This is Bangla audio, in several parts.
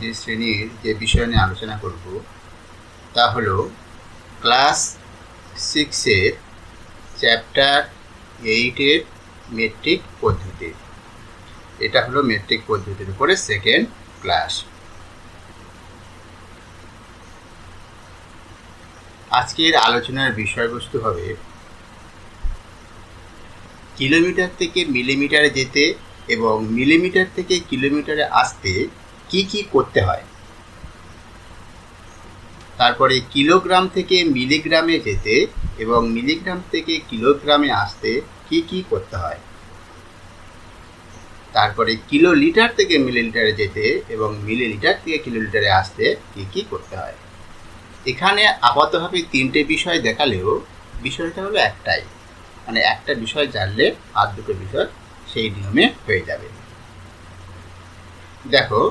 যে শ্রেণির যে বিষয় নিয়ে আলোচনা করব, তা হলো ক্লাস সিক্সের চ্যাপ্টার এইটের মেট্রিক পদ্ধতি। এটা হলো মেট্রিক পদ্ধতির উপরে সেকেন্ড ক্লাস আজকের আলোচনার বিষয়বস্তু হবে, কিলোমিটার থেকে মিলিমিটারে যেতে এবং মিলিমিটার থেকে কিলোমিটারে আসতে কি কি করতে হয়? তারপরে কিলোগ্রাম থেকে মিলিগ্রামে যেতে এবং মিলিগ্রাম থেকে কিলোগ্রামে আসতে কি কি করতে হয়? তারপরে কিলো লিটার থেকে মিলিলিটারে যেতে এবং মিলিলিটার থেকে কিলোলিটারে আসতে কি কি করতে হয়? এখানে আপাতভাবে তিনটে বিষয় দেখালেও বিষয়টা হলো একটাই। মানে একটা বিষয় জানলে আর দুটো বিষয় সেই নিয়মে হয়ে যাবে। দেখো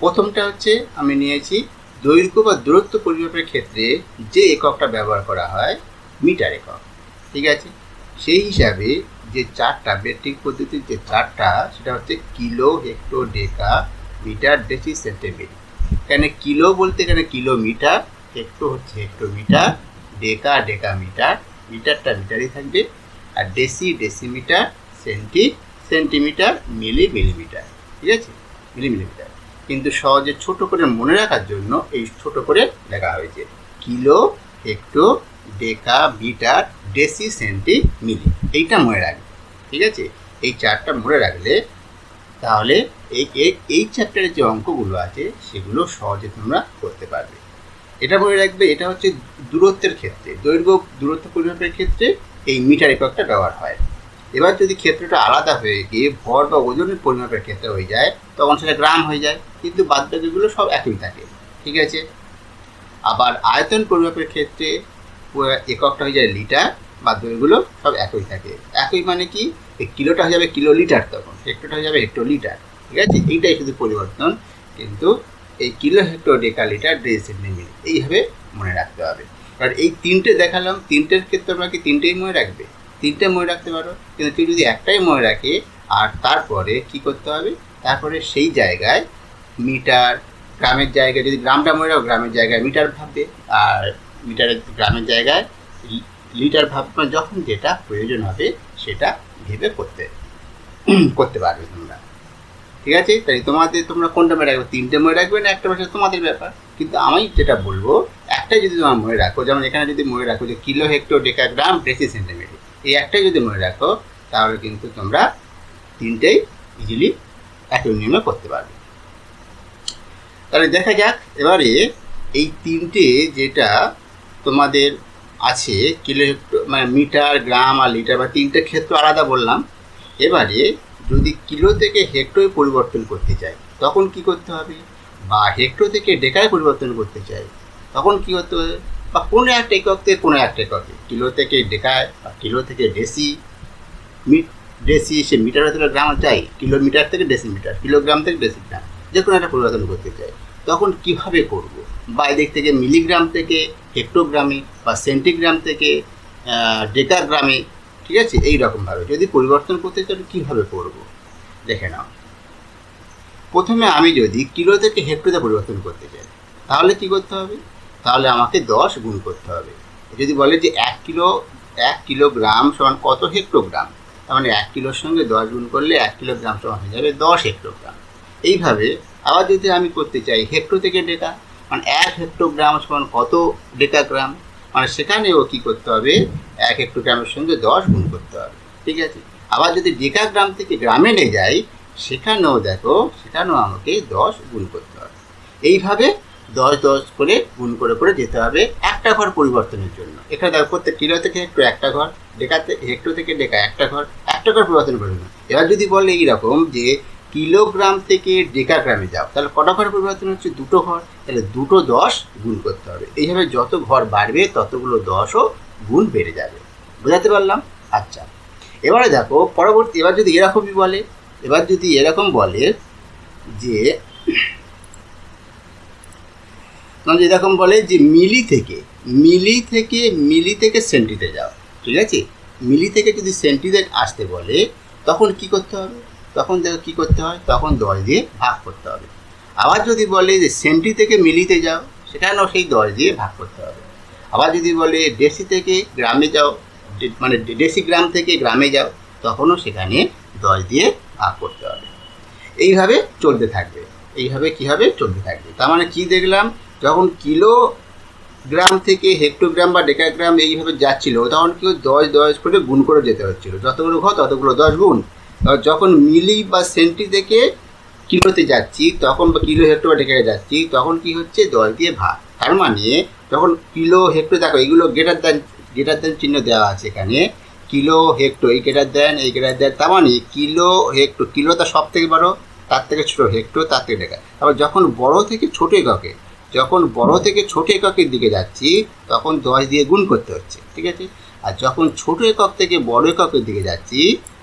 প্রথমটা হচ্ছে আমি নিয়েছি দৈর্ঘ্য বা দূরত্ব পরিমাপের ক্ষেত্রে যে এককটা ব্যবহার করা হয়, মিটার একক। ঠিক আছে? সেই হিসাবে যে চারটা মেট্রিক পদ্ধতির যে চারটা, সেটা হচ্ছে kilo hecto deca metre, deci, centimetre. এখানে কিলো বলতে এখানে কিলোমিটার, হেক্টো হচ্ছে হেক্টোমিটার, ডেকা ডেকা মিটার মিটারটা মিটারই থাকবে। আর deci, decimetre, centi, centimetre, milli, millimetre. ঠিক আছে? Milli, millimetre. কিন্তু সহজে ছোট করে মনে রাখার জন্য এই ছোট করে লেখা হয়েছে। Kilo, hecto, deca, metre, deci, centi, milli. এইটা মনে রাখবে, ঠিক আছে? এই চারটা মনে রাখলে তাহলে এই, এই- চ্যাপ্টারের যে অঙ্কগুলো আছে, সেগুলো সহজে তোমরা করতে পারবে। এটা মনে রাখবে, এটা হচ্ছে দূরত্বের ক্ষেত্রে, দৈর্ঘ্য দূরত্ব পরিমাপের ক্ষেত্রে এই মিটার এককটা ব্যবহার হয়। এবার যদি ক্ষেত্রটা আলাদা হয়ে গিয়ে ভর বা ওজনের পরিমাপের ক্ষেত্রে হয়ে যায়, তখন সেটা গ্রাম হয়ে যায়। কিন্তু বাদবাকিগুলো সব একই থাকে। ঠিক আছে? আবার আয়তন পরিমাপের ক্ষেত্রে এককটা হয়ে যায় লিটার, বাদবাকিগুলো সব একই থাকে। একই মানে কি? এই কিলোটা হয়ে যাবে কিলো লিটার তখন। হেক্টোটা হয়ে যাবে হেক্টো লিটার ঠিক আছে? এইটাই শুধু পরিবর্তন। কিন্তু এই kilo hecto deca litre deci centimetre এইভাবে মনে রাখতে হবে। আর এই তিনটে দেখালাম। তিনটের ক্ষেত্রে আমরা কি তিনটেই মনে রাখবে? তিনটে মনে রাখতে পারো। কিন্তু কেউ যদি একটাই মনে রাখে, আর তারপরে কি করতে হবে? তারপরে সেই জায়গায় মিটার, গ্রামের জায়গায়, যদি গ্রামটা মনে রাখো, গ্রামের জায়গায় মিটার ভাববে। আর মিটারের গ্রামের জায়গায় লিটার মানে যখন যেটা প্রয়োজন হবে, সেটা ভেবে করতে করতে পারবে তোমরা। ঠিক আছে? তাই তোমাদের, তোমরা কোনটা মনে রাখবে? তিনটে মনে রাখবে না একটা ভাষা তোমাদের ব্যাপার। কিন্তু আমি যেটা বলব, একটাই যদি তোমার মনে রাখো, যেমন এখানে যদি মনে রাখো যে kilo hecto decagram deci centimetre এই একটাই যদি মনে রাখো, তাহলে কিন্তু তোমরা তিনটেই ইজিলি একই নিয়মে করতে পারবে। তাহলে দেখা যাক, এবারে এই তিনটে যেটা তোমাদের আছে, কিলো মানে মিটার, গ্রাম আর লিটার বা তিনটে ক্ষেত্র আলাদা বললাম, এবারে যদি কিলো থেকে হেক্টোয় পরিবর্তন করতে চাই, তখন কি করতে হবে? বা হেক্টো থেকে ডেকায় পরিবর্তন করতে চাই, তখন কি করতে হবে? বা কোনো একটা একক থেকে কোনো একটা এককে কিলো থেকে ডেকায় বা কিলো থেকে ডেসি ডেসি সে মিটার হতে গ্রাম চাই, কিলোমিটার থেকে ডেসিমিটার, কিলোগ্রাম থেকে ডেসিগ্রাম যে কোনো একটা পরিবর্তন করতে চাই। তখন কীভাবে করব? বা এদিক থেকে মিলিগ্রাম থেকে, হেক্টোগ্রামে বা সেন্টিগ্রাম থেকে ডেকাগ্রামে, ঠিক আছে? এই রকমভাবে যদি পরিবর্তন করতে চাই কীভাবে করব? দেখে নাও। প্রথমে আমি যদি কিলো থেকে হেক্টোতে পরিবর্তন করতে চাই, তাহলে কি করতে হবে? তাহলে আমাকে দশ গুণ করতে হবে। যদি বলে যে এক কিলো, এক কিলোগ্রাম সমান কত হেক্টোগ্রাম? তার মানে এক কিলোর সঙ্গে দশ গুণ করলে এক কিলোগ্রাম সমান হয়ে যাবে দশ হেক্টোগ্রাম। এইভাবে আবার যদি আমি করতে চাই হেক্টো থেকে ডেটা মানে এক হেক্টোগ্রাম সমান কত ডেকাগ্রাম মানে সেখানেও কী করতে হবে? এক হেক্টোগ্রামের সঙ্গে দশ গুণ করতে হবে। ঠিক আছে? আবার যদি ডেকাগ্রাম থেকে গ্রামে নিয়ে যাই, সেখানেও দেখো, সেখানেও আমাকে দশ গুণ করতে হবে। এইভাবে দশ দশ করে গুণ করে করে যেতে হবে একটা ঘর পরিবর্তনের জন্য। এখানে দেখো প্রত্যেক কিলো থেকে হেক্টো একটা ঘর ডেকাতে হেক্টো থেকে ডেকা একটা ঘর একটা ঘর পরিবর্তন করে নেবে এবার যদি বলে এইরকম যে কিলোগ্রাম থেকে ডেকাগ্রামে যাও, তাহলে কটা ঘর পরিবর্তন হচ্ছে? দুটো ঘর। তাহলে দুটো দশ গুণ করতে হবে। এইভাবে যত ঘর বাড়বে, ততগুলো দশও গুণ বেড়ে যাবে। বোঝাতে পারলাম? আচ্ছা। এবারে দেখো, পরবর্তী, এবার যদি এরকমই বলে, এবার যদি এরকম বলে যে মানে যেরকম বলে যে মিলি থেকে মিলি থেকে মিলি থেকে সেন্টিতে যাও, ঠিক আছে? মিলি থেকে যদি সেন্টিতে আসতে বলে, তখন কি করতে হবে? তখন দেখো কী করতে হয়? তখন দশ দিয়ে ভাগ করতে হবে। আবার যদি বলে যে সেন্টি থেকে মিলিতে যাও, সেখানেও সেই দশ দিয়ে ভাগ করতে হবে। আবার যদি বলে ডেসি থেকে গ্রামে যাও মানে ডেসি গ্রাম থেকে গ্রামে যাও, তখনও সেখানে দশ দিয়ে ভাগ করতে হবে। এইভাবে চলতে থাকবে। এইভাবে কী হবে? চলতে থাকবে। তার মানে কী দেখলাম? যখন কিলো গ্রাম থেকে হেক্টোগ্রাম বা ডেকাগ্রাম এইভাবে যাচ্ছিল, তখন কি দশ দশ করে গুণ করে যেতে হচ্ছিল। যতগুলো ঘর, ততগুলো দশ গুণ। যখন মিলি বা সেন্টি থেকে কিলোতে যাচ্ছি, তখন বা কিলো, হেক্টো বা ডেকায় যাচ্ছি, তখন কি হচ্ছে? দশ দিয়ে ভাগ। তার মানে যখন কিলো, হেক্টো, দেখো, এগুলো গ্রেটার দেন গ্রেটার দেন চিহ্ন দেওয়া আছে এখানে। কিলো, হেক্টো, এই গ্রেটার দেন এই গ্রেটার দেন তার মানে কিলো, হেক্টো, কিলো তা সব থেকে বড়, তার থেকে ছোটো, হেক্টো, তার থেকে ডেকা। আবার যখন বড় থেকে ছোটো এককে যখন বড় থেকে ছোট এককের দিকে যাচ্ছি, তখন দশ দিয়ে গুণ করতে হচ্ছে, ঠিক আছে? আর যখন ছোট একক থেকে বড় এককের দিকে যাচ্ছি,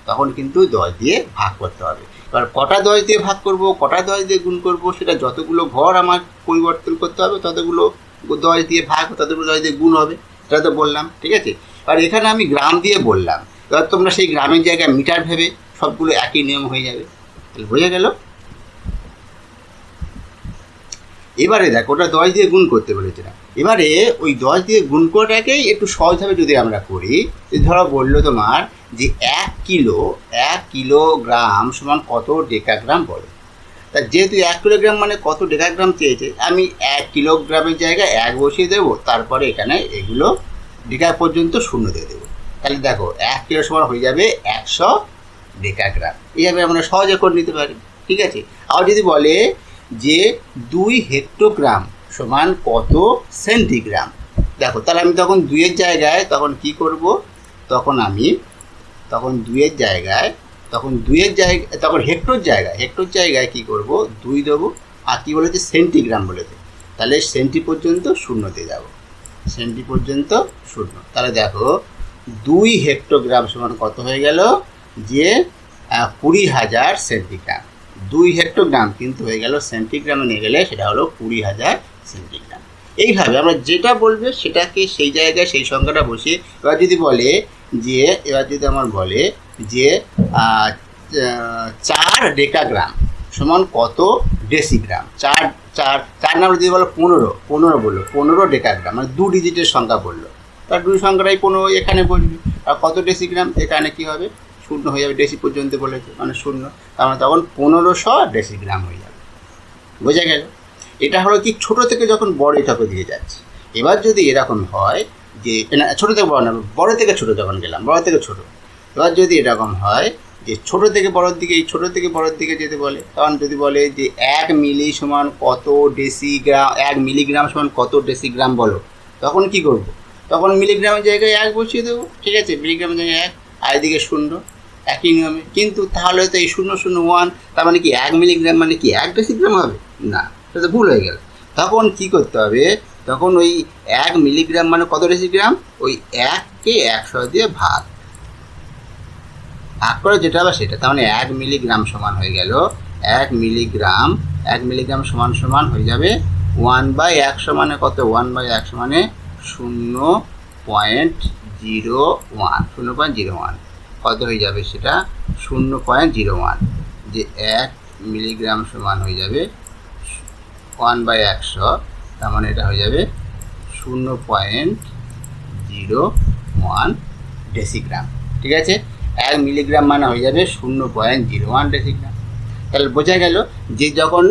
তখন কিন্তু দশ দিয়ে ভাগ করতে হবে। এবার কটা দশ দিয়ে ভাগ করব, কটা দশ দিয়ে গুণ করব, সেটা যতগুলো ঘর আমার পরিবর্তন করতে হবে, ততগুলো দশ দিয়ে ভাগ, ততগুলো দশ দিয়ে গুণ হবে, সেটা তো বললাম, ঠিক আছে? আর এখানে আমি গ্রাম দিয়ে বললাম, এবার তোমরা সেই গ্রামের জায়গায় মিটার ভেবে সবগুলো একই নিয়ম হয়ে যাবে বোঝা গেল? এবারে দেখো, ওটা দশ দিয়ে গুণ করতে বলেছে না। এবারে ওই দশ দিয়ে গুণ করাটাকেই একটু সহজভাবে যদি আমরা করি ধরো বলল তোমার যে এক কিলো, এক কিলোগ্রাম সমান কত ডেকাগ্রাম বলো। তা যেহেতু এক কিলোগ্রাম মানে কত ডেকাগ্রাম চেয়েছে, আমি এক কিলোগ্রামের জায়গায় এক বসিয়ে দেবো, তারপরে এখানে এগুলো ডেকা পর্যন্ত শূন্য দিয়ে দেবো। তাহলে দেখো, এক কিলো সমান হয়ে যাবে একশো ডেকাগ্রাম। এইভাবে আমরা সহজে করে নিতে পারি, ঠিক আছে? আবার যদি বলে যে দুই হেক্টোগ্রাম সমান কত সেন্টিগ্রাম? দেখো, তাহলে আমি তখন দুইয়ের জায়গায় তখন কি করব? তখন আমি, তখন দুইয়ের জায়গায়, তখন দুইয়ের জায়গায় তখন হেক্টর জায়গায় হেক্টর জায়গায় কি করব? দুই দেবো। আর কী বলেছে? সেন্টিগ্রাম বলেছে। তাহলে সেন্টি পর্যন্ত শূন্যতে যাব। সেন্টি পর্যন্ত শূন্য। তাহলে দেখো, দুই হেক্টোগ্রাম সমান কত হয়ে গেল? যে কুড়ি হাজার সেন্টিগ্রাম। দুই হেক্টোগ্রাম কিন্তু হয়ে গেল সেন্টিগ্রামে নিয়ে গেলে সেটা হলো কুড়ি হাজার সেন্টিগ্রাম এইভাবে আমরা যেটা বলবে সেটাকে সেই জায়গায় সেই সংখ্যাটা বসিয়ে, এবার যদি বলে যে, এবার যদি আমার বলে যে চার ডেকাগ্রাম সমান কত ডেসিগ্রাম চার চার চার নাম্বার যদি বলো পনেরো পনেরো বলল, পনেরো ডেকাগ্রাম মানে দু ডিজিটের সংখ্যা বলল। তার দুই সংখ্যাটাই পনেরো এখানে বসবে। আর কত ডেসিগ্রাম এখানে কী হবে? শূন্য হয়ে যাবে ডেসি পর্যন্ত বলেছে মানে শূন্য। তার মানে তখন পনেরোশো আর ডেসি গ্রাম হয়ে যাবে। বোঝা গেল? এটা হলো কি, ছোট থেকে যখন বড় এটাকে দিয়ে যাচ্ছে। এবার যদি এরকম হয় যে, না, ছোটো থেকে বড় না, বড় থেকে ছোট যখন গেলাম, বড় থেকে ছোট। এবার যদি এরকম হয় যে, ছোট থেকে বড়োর দিকে, এই ছোটো থেকে বড়োর দিকে যেতে বলে, তখন যদি বলে যে, এক মিলি সমান কত ডেসিগ্রাম এক মিলিগ্রাম সমান কত ডেসিগ্রাম বলো, তখন কি করব? তখন মিলিগ্রামের জায়গায় এক বসিয়ে দেবো, ঠিক আছে? মিলিগ্রামের জায়গায় এক, আর এদিকে শূন্য। একই নিয়মে। কিন্তু তাহলে তো এই শূন্য শূন্য ওয়ান তার মানে কি এক মিলিগ্রাম মানে কি এক ডেসিগ্রাম হবে? না সেটা ভুল হয়ে গেল। তখন কি করতে হবে? তখন ওই এক মিলিগ্রাম মানে কত ডেসিগ্রাম ওই এককে একশো দিয়ে ভাগ। ভাগ করে যেটা হবে সেটা, তার মানে এক মিলিগ্রাম সমান হয়ে গেল। এক মিলিগ্রাম এক মিলিগ্রাম সমান সমান হয়ে যাবে ওয়ান বাই একশো মানে কত? ওয়ান বাই একশো মানে শূন্য পয়েন্ট জিরো ওয়ান শূন্য পয়েন্ট জিরো ওয়ান কত হয়ে যাবে সেটা শূন্য পয়েন্ট জিরো ওয়ান যে এক মিলিগ্রাম সমান হয়ে যাবে ওয়ান বাই একশো, তার মানে এটা হয়ে যাবে শূন্য পয়েন্ট জিরো ওয়ান ডেসিগ্রাম ঠিক আছে? এক মিলিগ্রাম মানে হয়ে যাবে শূন্য পয়েন্ট জিরো ওয়ান ডেসিগ্রাম তাহলে বোঝা গেল যে যখন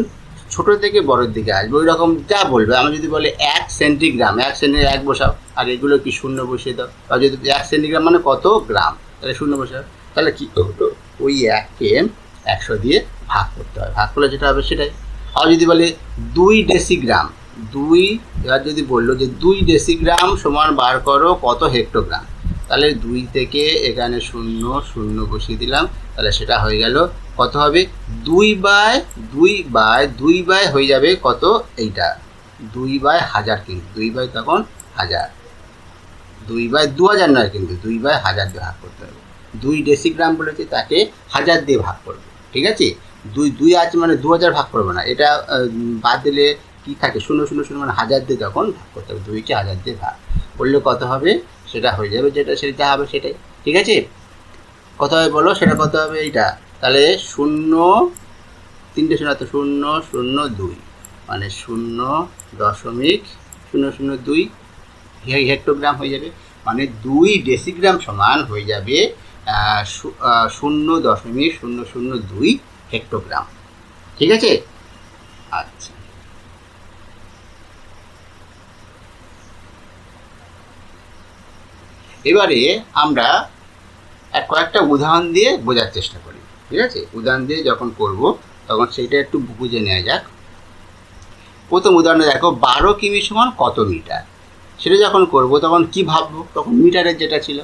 ছোট থেকে বড়োর দিকে আসবে ওই রকম যা বলবে আমি যদি বলে এক সেন্টিগ্রাম এক সেন্টি এক বসাও, আর এগুলো কি শূন্য বসিয়ে দাও? আর যদি এক সেন্টিগ্রাম মানে কত গ্রাম? তাহলে শূন্য বসাও তাহলে কি হতো ওই এককে একশো দিয়ে ভাগ করতে হবে ভাগ করলে যেটা হবে সেটাই। আর যদি বলে দুই ডেসিগ্রাম, দুই, এবার যদি বলল যে দুই ডেসিগ্রাম সমান বার করো কত হেক্টোগ্রাম? তাহলে দুই থেকে এখানে শূন্য শূন্য বসিয়ে দিলাম। তাহলে সেটা হয়ে গেল কত হবে? দুই বাই দুই বাই দুই বাই হয়ে যাবে কত? এইটা। দুই বাই হাজার কিন্তু। দুই বাই তখন হাজার। দুই বাই দু হাজার নয় কিন্তু দুই বাই হাজার দিয়ে ভাগ করতে হবে। দুই ডেসিগ্রাম বলেছে তাকে হাজার দিয়ে ভাগ করবে, ঠিক আছে? দুই দুই আছে মানে দু হাজার ভাগ করবে না। এটা বাদ দিলে কি থাকে? শূন্য শূন্য শূন্য মানে হাজার দিয়ে তখন ভাগ করতে হবে, দুইকে হাজার দিয়ে ভাগ করলে কত হবে? সেটা হয়ে যাবে, যেটা সেটা হবে সেটাই, ঠিক আছে? কত হবে বলো? সেটা কত হবে এইটা? তাহলে শূন্য, তিনটে শূন্য শূন্য শূন্য দুই মানে শূন্য দশমিক শূন্য শূন্য দুই হেক্টোগ্রাম হয়ে যাবে মানে দুই ডেসিগ্রাম সমান হয়ে যাবে শূন্য দশমিক শূন্য শূন্য দুই হেক্টোগ্রাম। ঠিক আছে? আচ্ছা। এবারে আমরা কয়েকটা উদাহরণ দিয়ে বোঝার চেষ্টা করি, ঠিক আছে? উদাহরণ দিয়ে যখন করব, তখন সেটা একটু বুঝে নেওয়া যাক। প্রথম উদাহরণে দেখো, বারো কিমি সমান কত মিটার? সেটা যখন করব, তখন কি ভাববো? তখন মিটারের যেটা ছিল।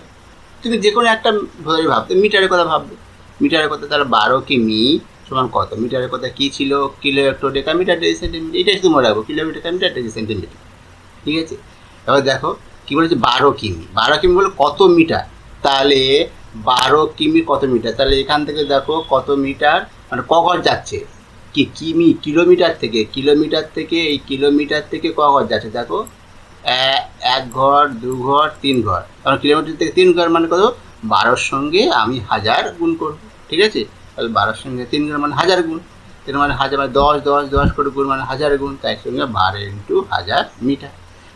তুমি যে কোনো একটা ধরে ভাবতে, মিটারের কথা ভাববে। মিটারের কথা তাহলে বারো কিমি সমান কত? মিটারের কথা কী ছিল? কিলো একটু ডেকা মিটার ডেজি সেন্টিমিটার? এটাই শুধু মনে রাখব, কিলোমিটার মিটার ডেজি সেন্টিমিটার। ঠিক আছে? এবার দেখো, কী বলেছে? বারো কিমি বারো কিমি বলে কত মিটার? তাহলে বারো কিমি কত মিটার? তাহলে এখান থেকে দেখো কত মিটার? মানে ক ঘর যাচ্ছে? কি কিমি কিলোমিটার থেকে কিলোমিটার থেকে, এই কিলোমিটার থেকে ক ঘর যাচ্ছে? দেখো এক ঘর, দু ঘর, তিন ঘর। কারণ কিলোমিটার থেকে তিন ঘর মানে কত? বারোর সঙ্গে আমি হাজার গুণ করব। ঠিক আছে? তাহলে বারোর সঙ্গে তিন ঘর মানে হাজার গুণ। তিন মানে হাজার মানে দশ দশ দশ করে গুণ মানে হাজার গুণ। তাই সঙ্গে বারো ইন্টু হাজার মিটার।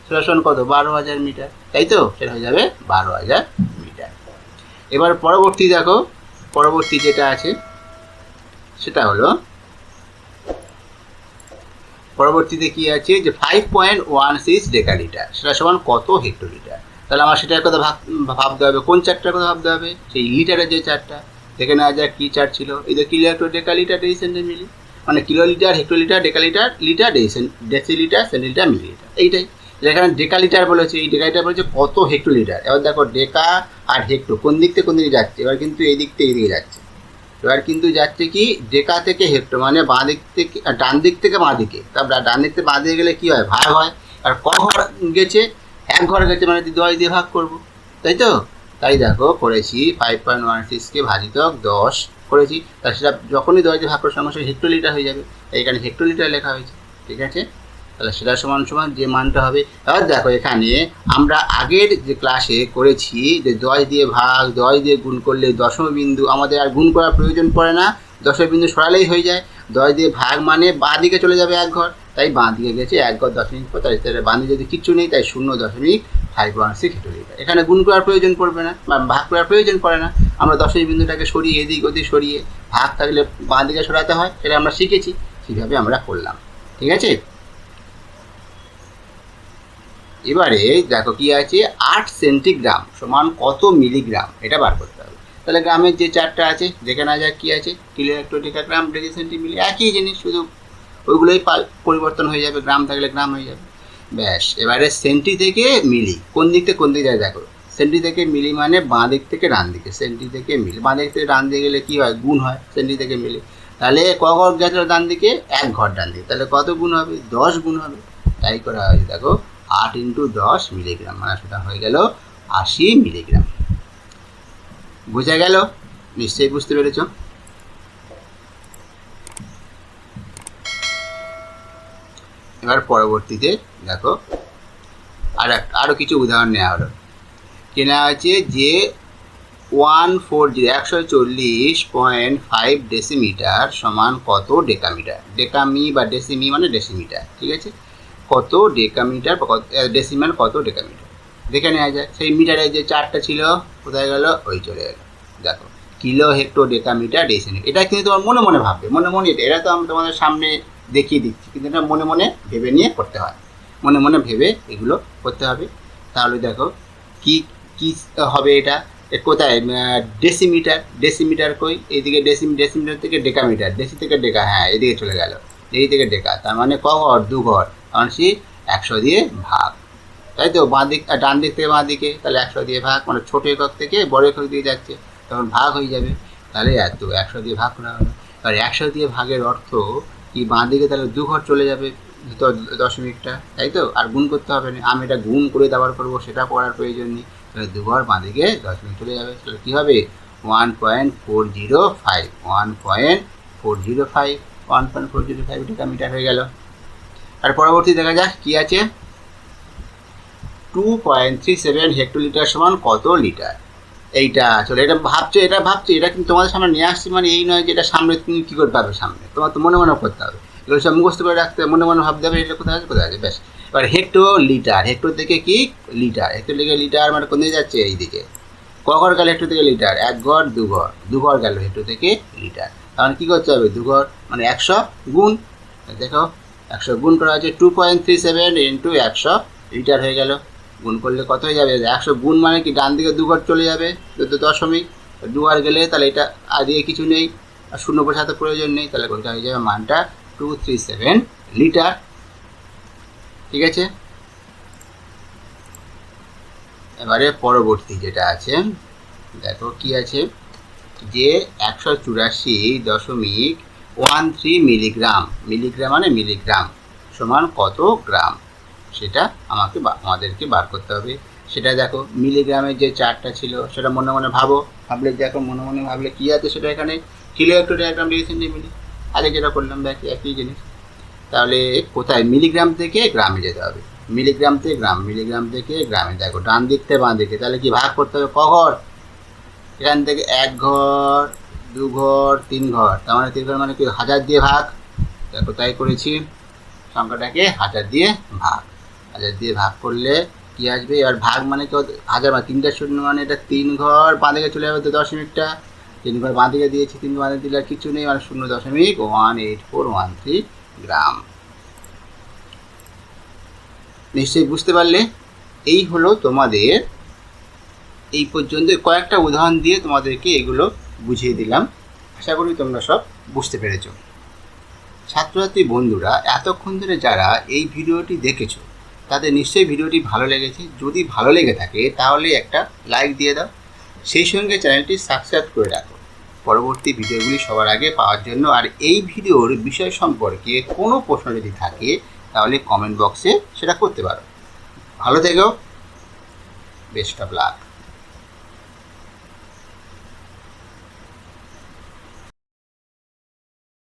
সেটা কত? বারো হাজার মিটার। তাই তো? সেটা হয়ে যাবে বারো হাজার মিটার। এবার পরবর্তী দেখো। পরবর্তী যেটা আছে, সেটা হলো পরবর্তীতে কি আছে? যে five point one six decalitre সেটা সমান কত হেক্টোলিটার? তাহলে আমার সেটার কথা ভাব, ভাবতে হবে। কোন চারটার কথা ভাবতে হবে? সেই লিটারের যে চারটা। দেখে নেওয়া যাক কী চার ছিল। এই যে kilo hecto decalitre deci centi milli. মানে kilolitre hectolitre decalitre litre decilitre centilitre millilitre এইটাই। যেখানে ডেকালিটার বলেছে। এই ডেকালিটার বলেছে কত হেক্টোলিটার এবার দেখো ডেকা আর হেক্টো কোন দিক থেকে কোন দিকে যাচ্ছে? এবার কিন্তু এই দিক থেকে এদিকে যাচ্ছে। এবার কিন্তু যাচ্ছে কি, ডেকা থেকে হেক্টো মানে বাঁ দিক থেকে ডান দিক থেকে বাঁ দিকে। তারপর ডান দিক থেকে বাঁ দিকে গেলে কী হয়? ভাগ হয়। আর ক ঘর গেছে? এক ঘর গেছে মানে দশ দিয়ে ভাগ করব। তাই তো? তাই দেখো, করেছি ফাইভ পয়েন্ট ওয়ান সিক্সকে ভাজিতক দশ করেছি। তা সেটা যখনই দশ দিয়ে ভাগ করার সঙ্গে সঙ্গে হেক্টোলিটার হয়ে যাবে। এখানে হেক্টোলিটার লেখা হয়েছে। ঠিক আছে? তাহলে সেটা সমান সমান যে মানটা হবে। এবার দেখো এখানে আমরা আগের যে ক্লাসে করেছি যে দশ দিয়ে ভাগ দশ দিয়ে গুণ করলে দশম বিন্দু আমাদের আর গুণ করার প্রয়োজন পড়ে না। দশম বিন্দু সরালেই হয়ে যায়। দশ দিয়ে ভাগ মানে বাঁ দিকে চলে যাবে এক ঘর, তাই বাঁ দিকে গেছে এক ঘর দশমিক তাই তাহলে বাঁ যদি কিচ্ছু নেই, তাই শূন্য দশমিক ফাইভ ওয়ান সিক্স এখানে গুণ করার প্রয়োজন পড়বে না, বা ভাগ করার প্রয়োজন পড়ে না। আমরা দশমিক বিন্দুটাকে সরিয়ে, এদিক ওদিক সরিয়ে ভাগ থাকলে বাঁ দিকে সরাতে হয়, সেটা আমরা শিখেছি। সেভাবে আমরা করলাম। ঠিক আছে? এবারে দেখো কি আছে, আট সেন্টিগ্রাম সমান কত মিলিগ্রাম? এটা বার করতে হবে। তাহলে গ্রামের যে চারটা আছে, দেখে না যাক কি আছে। কিলো হেক্টোটিকা গ্রাম ডেজি সেন্টিমিলি একই জিনিস, শুধু ওইগুলোই পরিবর্তন হয়ে যাবে, গ্রাম থাকলে গ্রাম হয়ে যাবে। ব্যাস, এবারে সেন্টি থেকে মিলি, কোন দিক থেকে কোন দিকে যায় দেখো। সেন্টি থেকে মিলি মানে বাঁ দিক থেকে ডান দিকে, সেন্টি থেকে মিলি। বাঁ দিক থেকে ডান দিকে গেলে কী হয়? গুণ হয়, সেন্টি থেকে মিলি। তাহলে ক ঘর গেছিল ডান দিকে? এক ঘর ডান দিকে। তাহলে কত গুণ হবে? দশ গুণ হবে। তাই করা হয়েছে, দেখো। আট ইন্টু দশ মিলিগ্রাম মানে সেটা হয়ে গেল আশি মিলিগ্রাম। বোঝা গেল? নিশ্চয়ই বুঝতে পেরেছ? এবার পরবর্তীতে দেখো, আর আরও কিছু উদাহরণ নেওয়া হলো। কেনা আছে যে ওয়ান ফোর জিরো, একশো চল্লিশ পয়েন্ট ফাইভ ডেসিমিটার সমান কত ডেকামিটার? ডেকামি বা ডেসিমি মানে ডেসিমিটার, ঠিক আছে? কত ডেকামিটার ডেসিমাল কত ডেকামিটার? দেখে নেওয়া যায় সেই মিটারে যে চারটা ছিল, কোথায় গেল? ওই চলে গেল। দেখো কিলো হেক্টো ডেকামিটার ডেসিমিটার এটা কিন্তু তোমার মনে মনে ভাববে, মনে মনে এটা এটা তো আমি তোমাদের সামনে দেখিয়ে দিচ্ছি, কিন্তু এটা মনে মনে ভেবে নিয়ে করতে হয়। মনে মনে ভেবে এগুলো করতে হবে। তাহলে দেখো, কি কি হবে এটা? কোথায়? ডেসিমিটার ডেসিমিটার কই? এইদিকে ডেসিমি ডেসিমিটার থেকে ডেকামিটার ডেসি থেকে ডেকা হ্যাঁ এদিকে চলে গেল, এই থেকে ডেকা, তার মানে ক ঘর? দু ঘর। কারণ একশো দিয়ে ভাগ। তাই তো? বাঁ দিক ডান দিক থেকে বাঁ দিকে, তাহলে একশো দিয়ে ভাগ মানে ছোটো একক থেকে বড় একক দিয়ে যাচ্ছে, তখন ভাগ হয়ে যাবে। তাহলে এত একশো দিয়ে ভাগ করা হবে। আর একশো দিয়ে ভাগের অর্থ কি বাঁ দিকে তাহলে দু ঘর চলে যাবে দশমিকটা তাই তো? আর গুণ করতে হবে না। আমি এটা গুণ করে দেওয়ার করব, সেটা করার প্রয়োজন নেই। তাহলে দু ঘর বাঁ দিকে দশমিক চলে যাবে। তাহলে কী হবে? One point four zero five, one point four zero five, one point four zero five টাকা মিটার হয়ে গেল। আর পরবর্তী দেখা যাক কী আছে। Two point three seven hectolitre সমান কত লিটার এইটা চলো এটা ভাবছ এটা ভাবছ এটা কিন্তু তোমাদের সামনে নিয়ে আসছি মানে এই নয় যে এটা সামনে তুমি কী করে পাবে সামনে? তোমার তো মনে মনে করতে হবে। এগুলো সব মুখস্থ করে রাখতে হবে, মনে মনে ভাবতে হবে এটা কোথায় আছে কোথায় আছে ব্যাস। এবার হেক্টো লিটার হেক্টো থেকে কি লিটার হেক্টো থেকে লিটার মানে কোন দিকে যাচ্ছে? এইদিকে। ক ঘর গেল হেক্টো থেকে লিটার এক ঘর দু ঘর দু ঘর গেল হেক্টো থেকে লিটার তাহলে কী করতে হবে? দু ঘর মানে একশো গুণ। দেখো একশো গুণ করা হচ্ছে two point three seven into একশো লিটার হয়ে গেল। গুণ করলে কত হয়ে যাবে? একশো গুণ মানে কি ডান দিকে দু ঘর চলে যাবে দশমিক। দু ঘর গেলে তাহলে এটা আর দিয়ে কিছু নেই। আর শূন্য বসাতে প্রয়োজন নেই, তাহলে কোনটা হয়ে যাবে মানটা টু থ্রি সেভেন লিটার। ঠিক আছে? এবারে পরবর্তী যেটা আছে, দেখো কি আছে? যে একশো চুরাশি দশমিক ওয়ান থ্রি মিলিগ্রাম মিলিগ্রাম মানে মিলিগ্রাম সমান কত গ্রাম? সেটা আমাকে আমাদেরকে বার করতে হবে। সেটা দেখো মিলিগ্রামের যে চারটা ছিল, সেটা মনে মনে ভাবো। ভাবলে দেখো, মনে মনে ভাবলে কী আছে সেটা এখানে কিলো একটু ডায়াগ্রাম ডিভিশন মিলি আগে যেটা করলাম, দেখ, একই জিনিস। তাহলে কোথায়? মিলিগ্রাম থেকে গ্রামে যেতে হবে। মিলিগ্রাম থেকে গ্রাম মিলিগ্রাম থেকে গ্রামে। দেখো, ডান দিক থেকে বাঁ দিকে। তাহলে কি ভাগ করতে হবে? ক ঘর এখান থেকে এক ঘর দু ঘর তিন ঘর তার মানে তিন ঘর মানে কি? হাজার দিয়ে ভাগ। দেখো তাই করেছি। সংখ্যাটাকে হাজার দিয়ে ভাগ। হাজার দিয়ে ভাগ করলে কি আসবে? আর ভাগ মানে হতে- হাজার মানে তিনটা শূন্য মানে এটা তিন ঘর বাঁধে চলে যাবে তো দশমিকটা। তিন ঘর বাঁধে দিয়েছি তিন বাঁধে দিলে আর কিছু নেই। মানে শূন্য দশমিক one eight four one three gram নিশ্চয়ই বুঝতে পারলে? এই হলো তোমাদের এই পর্যন্ত কয়েকটা উদাহরণ দিয়ে তোমাদেরকে এগুলো বুঝিয়ে দিলাম। আশা করি তোমরা সব বুঝতে পেরেছ। ছাত্রছাত্রী বন্ধুরা, এতক্ষণ ধরে যারা এই ভিডিওটি দেখেছ, তাদের নিশ্চয়ই ভিডিওটি ভালো লেগেছে। যদি ভালো লেগে থাকে, তাহলে একটা লাইক দিয়ে দাও। সেই সঙ্গে চ্যানেলটি সাবস্ক্রাইব করে রাখো। পরবর্তী ভিডিওগুলি সবার আগে পাওয়ার জন্য, আর এই ভিডিওর বিষয় সম্পর্কে কোনো প্রশ্ন যদি থাকে, তাহলে কমেন্ট বক্সে সেটা করতে পারো। ভালো থেকো। Best of luck.